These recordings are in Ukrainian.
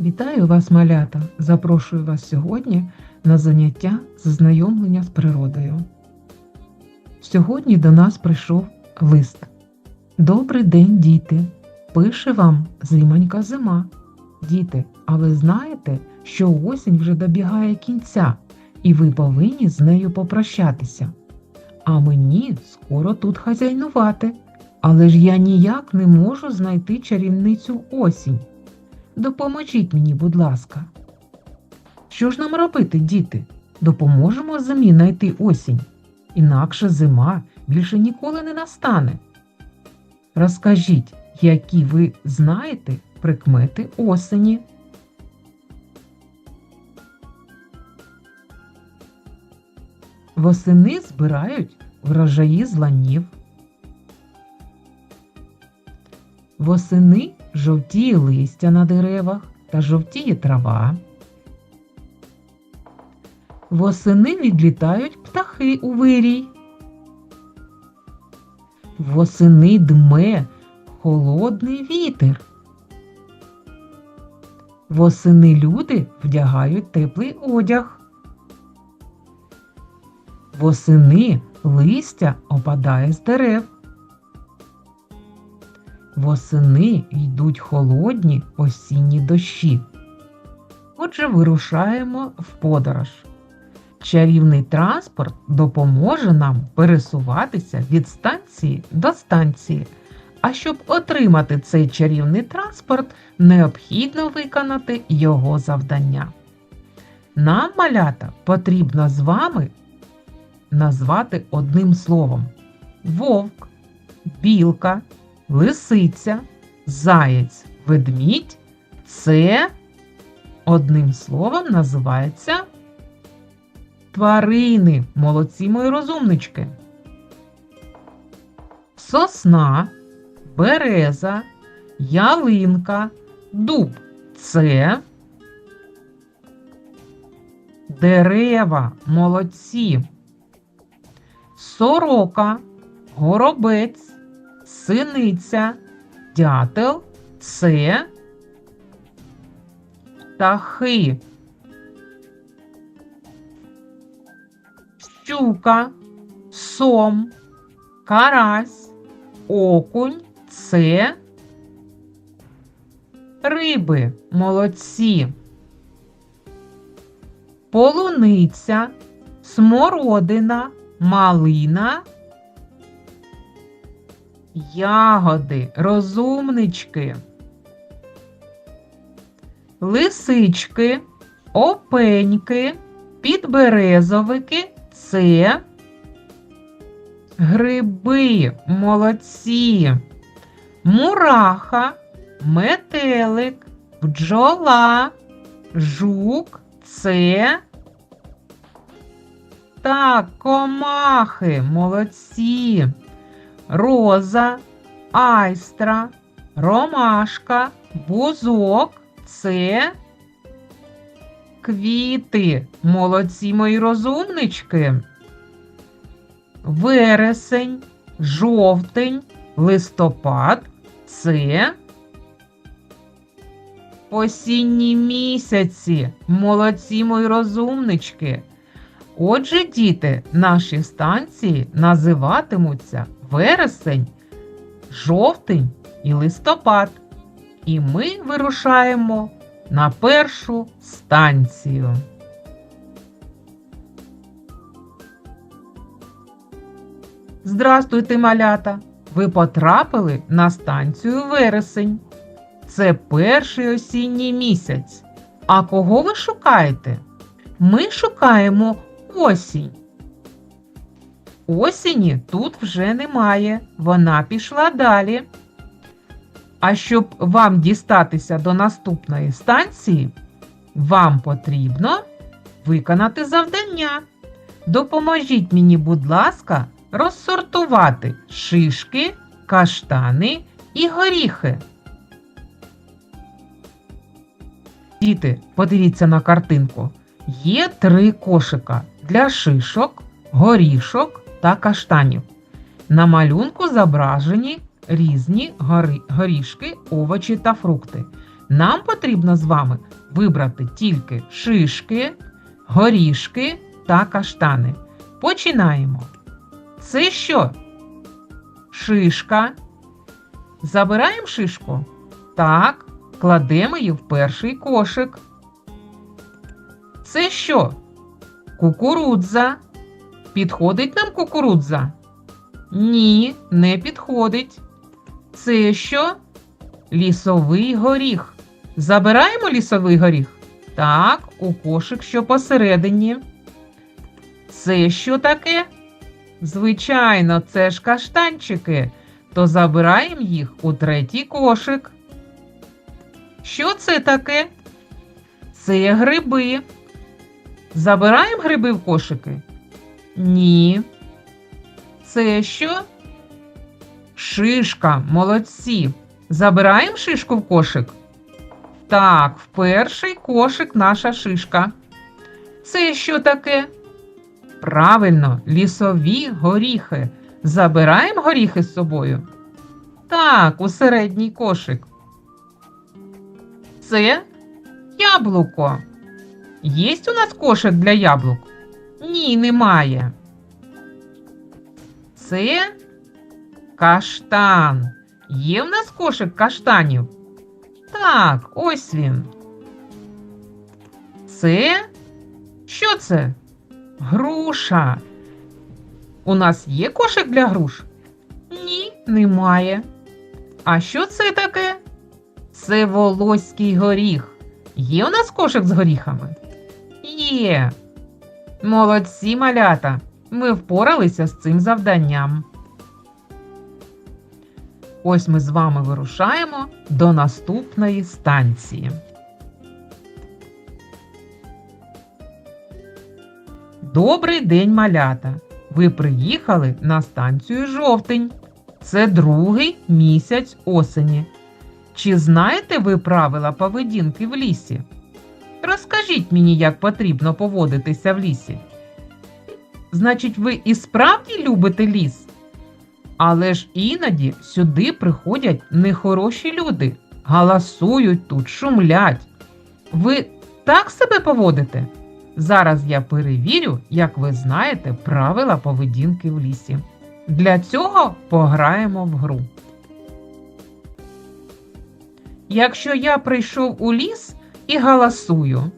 Вітаю вас, малята! Запрошую вас сьогодні на заняття з знайомлення з природою. Сьогодні до нас прийшов лист. Добрий день, діти! Пише вам зимонька зима. Діти, а ви знаєте, що осінь вже добігає кінця, і ви повинні з нею попрощатися. А мені скоро тут хазяйнувати, але ж я ніяк не можу знайти чарівницю осінь. Допоможіть мені, будь ласка. Що ж нам робити, діти? Допоможемо зимі знайти осінь. Інакше зима більше ніколи не настане. Розкажіть, які ви знаєте прикмети осені. Восени збирають врожаї з ланів. Восени жовтіє листя на деревах та жовтіє трава. Восени відлітають птахи у вирій. Восени дме холодний вітер. Восени люди вдягають теплий одяг. Восени листя опадає з дерев. Восени йдуть холодні осінні дощі. Отже, вирушаємо в подорож. Чарівний транспорт допоможе нам пересуватися від станції до станції. А щоб отримати цей чарівний транспорт, необхідно виконати його завдання. Нам, малята, потрібно з вами назвати одним словом: вовк, білка, лисиця, заєць, ведмідь це одним словом називається тварини. Молодці мої розумнички. Сосна, береза, ялинка, дуб це дерева, молодці. Сорока, горобець, синиця, дятел це птахи. Щука, сом, карась, окунь це риби, молодці. Полуниця, смородина, малина, ягоди, розумнички, лисички, опеньки, підберезовики це гриби, молодці, мураха, метелик, бджола, жук це так, комахи, молодці, роза, айстра, ромашка, бузок це квіти, молодці мої розумнички. Вересень, жовтень, листопад це осінні місяці, молодці мої розумнички. Отже, діти, наші станції називатимуться вересень, жовтень і листопад. І ми вирушаємо на першу станцію. Здрастуйте, малята! Ви потрапили на станцію вересень. Це перший осінній місяць. А кого ви шукаєте? Ми шукаємо осінь. Осені тут вже немає, вона пішла далі. А щоб вам дістатися до наступної станції, вам потрібно виконати завдання. Допоможіть мені, будь ласка, розсортувати шишки, каштани і горіхи. Діти, подивіться на картинку. Є три кошика для шишок, горішок та каштанів. На малюнку зображені різні горішки, овочі та фрукти. Нам потрібно з вами вибрати тільки шишки, горішки та каштани. Починаємо. Це що? Шишка. Забираємо шишку. Так, кладемо її в перший кошик. Це що? Кукурудза. Підходить нам кукурудза? Ні, не підходить. Це що? Лісовий горіх. Забираємо лісовий горіх? Так, у кошик, що посередині. Це що таке? Звичайно, це ж каштанчики. То забираємо їх у третій кошик. Що це таке? Це гриби. Забираємо гриби в кошики? Ні. Це що? Шишка, молодці. Забираємо шишку в кошик? Так, в перший кошик наша шишка. Це що таке? Правильно, лісові горіхи. Забираємо горіхи з собою? Так, у середній кошик. Це яблуко. Єсть у нас кошик для яблук? Ні, немає. Це каштан. Є в нас кошик каштанів? Так, ось він. Це? Що це? Груша. У нас є кошик для груш? Ні, немає. А що це таке? Це волоський горіх. Є у нас кошик з горіхами? Є. Молодці малята. Ми впоралися з цим завданням. Ось ми з вами вирушаємо до наступної станції. Добрий день, малята! Ви приїхали на станцію жовтень. Це другий місяць осені. Чи знаєте ви правила поведінки в лісі? Розкажіть мені, як потрібно поводитися в лісі. Значить, ви і справді любите ліс? Але ж іноді сюди приходять нехороші люди, галасують тут, шумлять. Ви так себе поводите? Зараз я перевірю, як ви знаєте правила поведінки в лісі. Для цього пограємо в гру. Якщо я прийшов у ліс і галасую.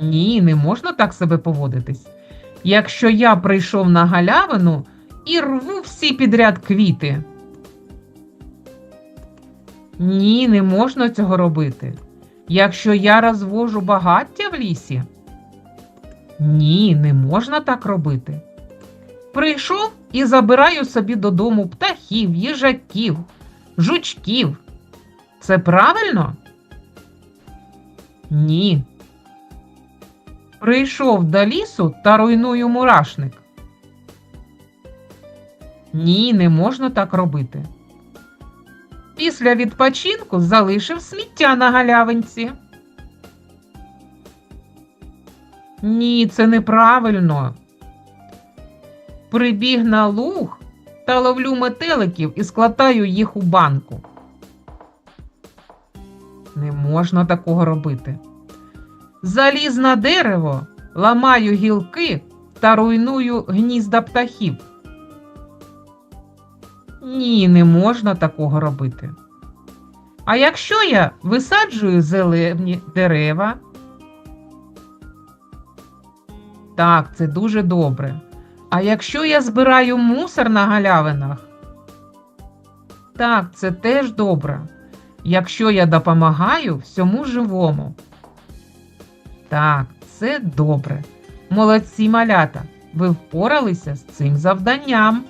Ні, не можна так себе поводитись. Якщо я прийшов на галявину і рву всі підряд квіти. Ні, не можна цього робити. Якщо я розвожу багаття в лісі. Ні, не можна так робити. Прийшов і забираю собі додому птахів, їжаків, жучків. Це правильно? Ні. Прийшов до лісу та руйную мурашник. Ні, не можна так робити. Після відпочинку залишив сміття на галявинці. Ні, це неправильно. Прибіг на луг та ловлю метеликів і складаю їх у банку. Не можна такого робити. Заліз на дерево, ламаю гілки та руйную гнізда птахів. Ні, не можна такого робити. А якщо я висаджую зелені дерева? Так, це дуже добре. А якщо я збираю мусор на галявинах? Так, це теж добре. Якщо я допомагаю всьому живому. Так, це добре. Молодці малята. Ви впоралися з цим завданням.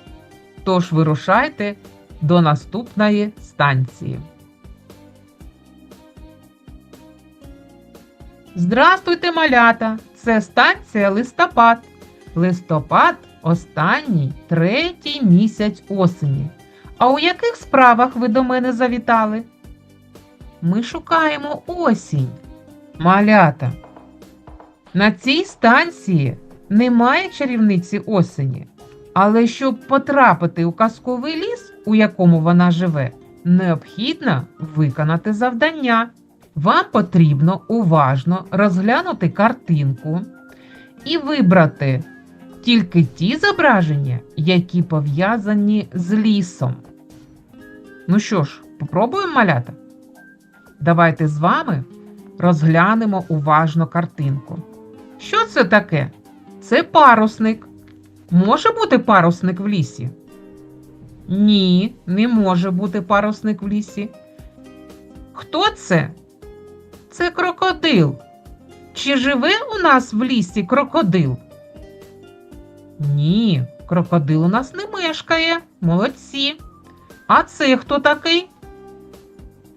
Тож вирушайте до наступної станції. Здрастуйте, малята! Це станція листопад. Листопад останній третій місяць осені. А у яких справах ви до мене завітали? Ми шукаємо осінь. Малята. На цій станції немає чарівниці осені. Але щоб потрапити у казковий ліс, у якому вона живе, необхідно виконати завдання. Вам потрібно уважно розглянути картинку і вибрати тільки ті зображення, які пов'язані з лісом. Ну що ж, попробуємо малята? Давайте з вами розглянемо уважно картинку. Що це таке? Це парусник. Може бути парусник в лісі? Ні, не може бути парусник в лісі. Хто це? Це крокодил. Чи живе у нас в лісі крокодил? Ні, крокодил у нас не мешкає. Молодці. А це хто такий?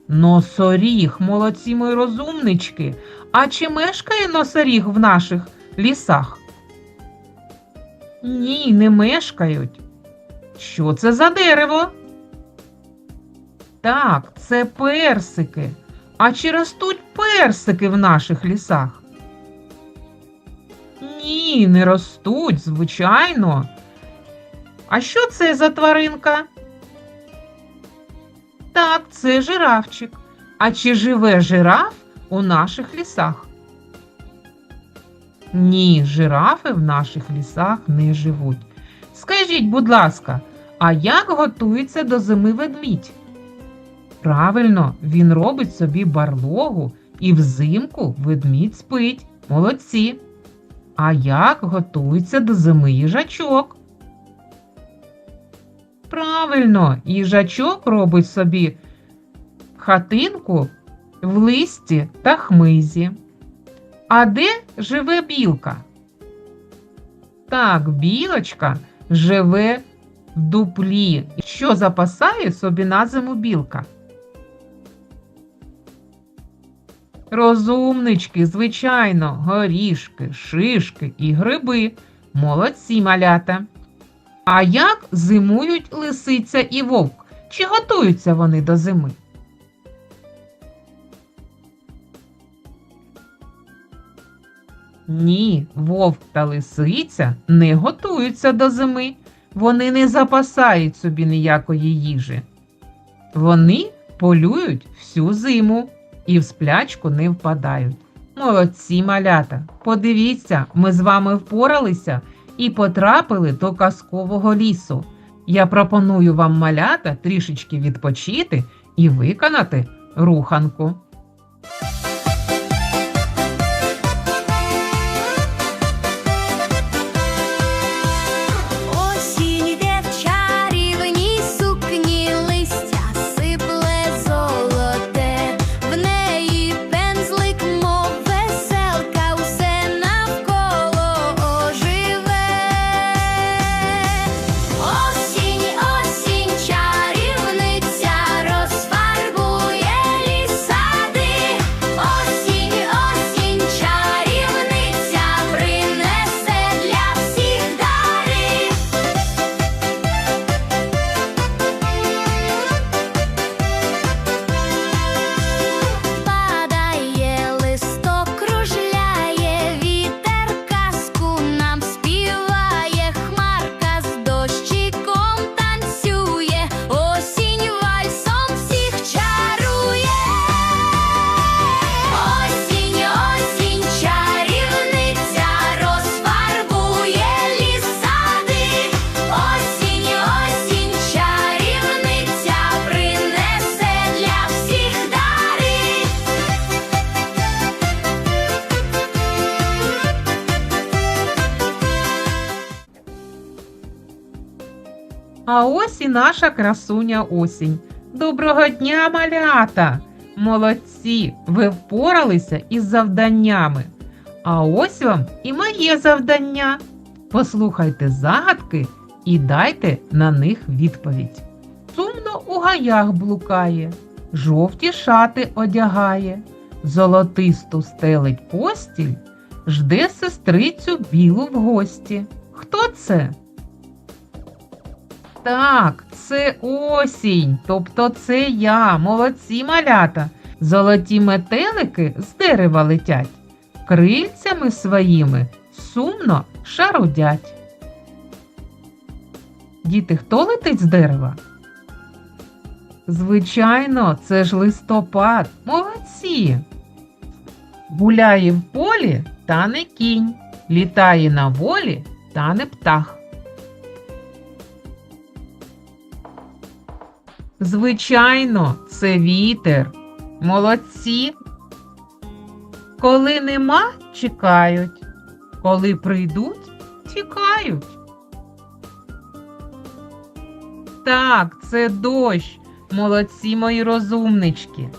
Носоріг, молодці мої розумнички. А чи мешкає носоріг в наших лісах? Ні, не мешкають. Що це за дерево? Так, це персики. А чи ростуть персики в наших лісах? Ні, не ростуть, звичайно. А що це за тваринка? Так, це жирафчик. А чи живе жираф у наших лісах? Ні, жирафи в наших лісах не живуть. Скажіть, будь ласка, а як готується до зими ведмідь? Правильно, він робить собі барлогу і взимку ведмідь спить. Молодці. А як готується до зими їжачок? Правильно, їжачок робить собі хатинку в листі та хмизі. А де живе білка? Так, білочка живе в дуплі, що запасає собі на зиму білка. Розумнички, звичайно, горішки, шишки і гриби. Молодці малята. А як зимують лисиця і вовк? Чи готуються вони до зими? Ні, вовк та лисиця не готуються до зими. Вони не запасають собі ніякої їжі. Вони полюють всю зиму і в сплячку не впадають. Молодці малята! Подивіться, ми з вами впоралися і потрапили до казкового лісу. Я пропоную вам малята трішечки відпочити і виконати руханку. Ось і наша красуня осінь. Доброго дня, малята! Молодці! Ви впоралися із завданнями. А ось вам і моє завдання. Послухайте загадки і дайте на них відповідь. Сумно у гаях блукає, жовті шати одягає, золотисту стелить постіль, жде сестрицю білу в гості. Хто це? Так, це осінь, тобто це я, молодці малята. Золоті метелики з дерева летять, крильцями своїми сумно шарудять. Діти, хто летить з дерева? Звичайно, це ж листопад. Молодці. Гуляє в полі, та не кінь, літає на волі, та не птах. Звичайно, це вітер. Молодці. Коли нема, чекають. Коли прийдуть, тікають. Так, це дощ. Молодці мої розумнички.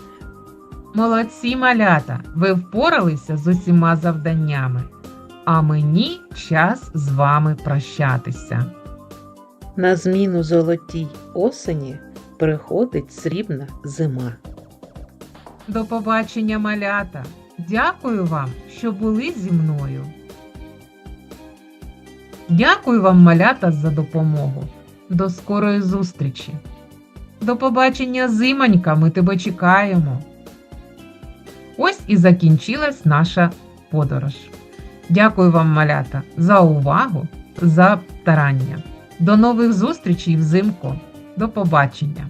Молодці малята, ви впоралися з усіма завданнями. А мені час з вами прощатися. На зміну золотій осені приходить срібна зима. До побачення, малята. Дякую вам, що були зі мною. Дякую вам, малята, за допомогу. До скорої зустрічі. До побачення, зимонька, ми тебе чекаємо. Ось і закінчилась наша подорож. Дякую вам, малята, за увагу, за старання. До нових зустрічей взимку. До побачення!